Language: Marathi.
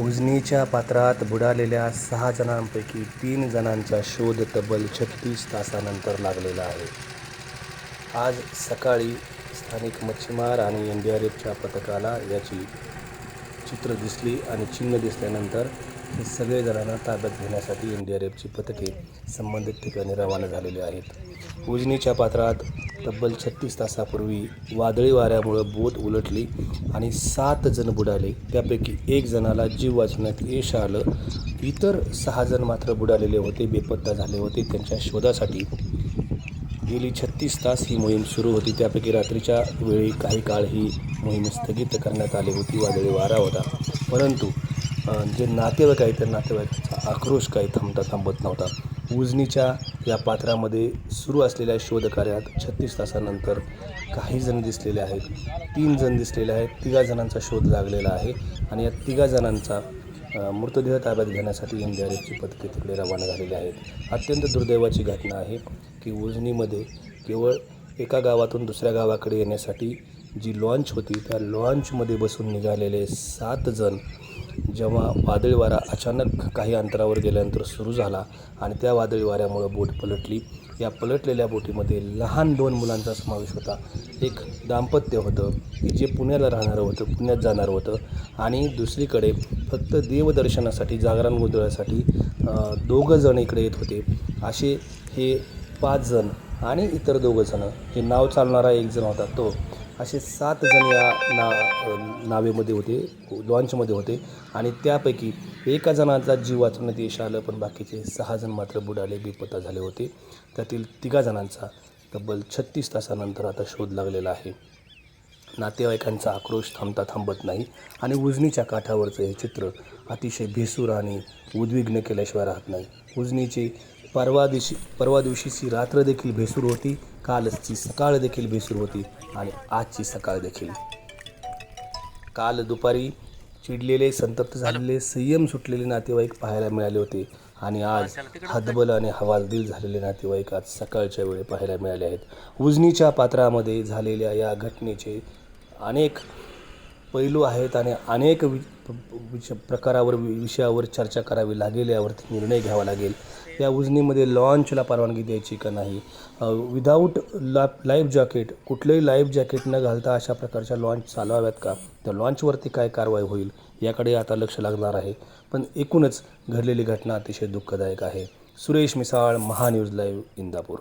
उजनीच्या पात्रात बुडालेल्या सहा जणांपैकी तीन जणांचा शोध तब्बल छत्तीस तासानंतर लागलेला आहे. आज सकाळी स्थानिक मच्छीमार आणि एन डी आर एफच्या पथकाला याची चित्र दिसली आणि चिन्ह दिसल्यानंतर हे सगळे जणांना ताब्यात घेण्यासाठी एन डी आर एफची पथके संबंधित ठिकाणी रवाना झालेली आहेत. उजनीच्या पात्रात तब्बल छत्तीस तासापूर्वी वादळी वाऱ्यामुळं बोट उलटली आणि सात जण बुडाले. त्यापैकी एक जणाला जीव वाचवण्यात यश आलं. इतर सहा जण मात्र बुडालेले होते बेपत्ता झाले होते. त्यांच्या शोधासाठी गेली छत्तीस तास ही मोहीम सुरू होती. त्यापैकी रात्रीच्या वेळी काही काळ ही मोहीम स्थगित करण्यात आली होती. वादळी वारा होता. परंतु जे नातेवाईक आहेत त्या नातेवाईकाचा आक्रोश काही थांबता थांबत नव्हता. उजनीच्या या पात्रामध्ये सुरू असलेल्या शोधकार्यात छत्तीस तासानंतर काही जण दिसलेले आहेत. तीन जण दिसलेले आहेत. तिघा जणांचा शोध लागलेला आहे आणि या तिघा जणांचा मृतदेह ताब्यात घेण्यासाठी एन डी आर एफची पथके तिकडे रवाना झालेली आहेत. अत्यंत दुर्दैवाची घटना आहे की उजनीमध्ये केवळ एका गावातून दुसऱ्या गावाकडे येण्यासाठी जी लॉन्च होती त्या लॉन्चमध्ये बसून निघालेले सात जण जेव्हा वादळी वारा अचानक काही अंतरावर गेल्यानंतर सुरू झाला आणि त्या वादळी वाऱ्यामुळं बोट पलटली या पलटलेल्या बोटीमध्ये लहान दोन मुलांचा समावेश होता. एक दाम्पत्य होतं की जे पुण्याला राहणारं होतं पुण्यात जाणारं होतं आणि दुसरीकडे फक्त देवदर्शनासाठी जागरण गोंधळासाठी दोघं जण इकडे येत होते. असे हे पाच जण आणि इतर दोघं जणं हे नाव चालणारा एक जण होता तो. असे सात जण या ना नावेमध्ये होते लॉन्चमध्ये होते. आणि त्यापैकी एका जणाचा जीव वाचवण्यात यश आलं पण बाकीचे सहा जण मात्र बुडाले बेपत्ता झाले होते. त्यातील तिघा जणांचा तब्बल छत्तीस तासानंतर आता शोध लागलेला आहे. नातेवाईकांचा आक्रोश थांबता थांबत नाही आणि उजनीच्या काठावरचं हे चित्र अतिशय भेसूर आणि उद्विग्न केल्याशिवाय राहत नाही. उजनीचे परवा दिवशी परवा दिवशीची रात्र देखील भेसूर होती. कालची सकाळ देखील भेसूर होती आणि आजची सकाळ देखील. काल दुपारी चिडलेले संतप्त झालेले संयम सुटलेले नातेवाईक पाहायला मिळाले होते आणि आज हतबल आणि हवालदिल झालेले नातेवाईक आज सकाळच्या वेळी पाहायला मिळाले आहेत. उजनीच्या पात्रामध्ये झालेल्या या घटनेचे अनेक पैलू आहेत आणि अनेक वि प्रकारावर विषयावर चर्चा करावी लागेल यावरती निर्णय घ्यावा लागेल. या उजनीमध्ये लॉन्चला परवानगी द्यायची का नाही? विदाऊट ला लाईफ जॅकेट कुठलंही लाईफ जॅकेट न घालता अशा प्रकारच्या लॉन्च चालवाव्यात का? त्या लॉन्चवरती काय कारवाई होईल याकडे आता लक्ष लागणार आहे. पण एकूणच घडलेली घटना अतिशय दुःखदायक आहे. सुरेश मिसाळ महान्यूज लाईव्ह इंदापूर.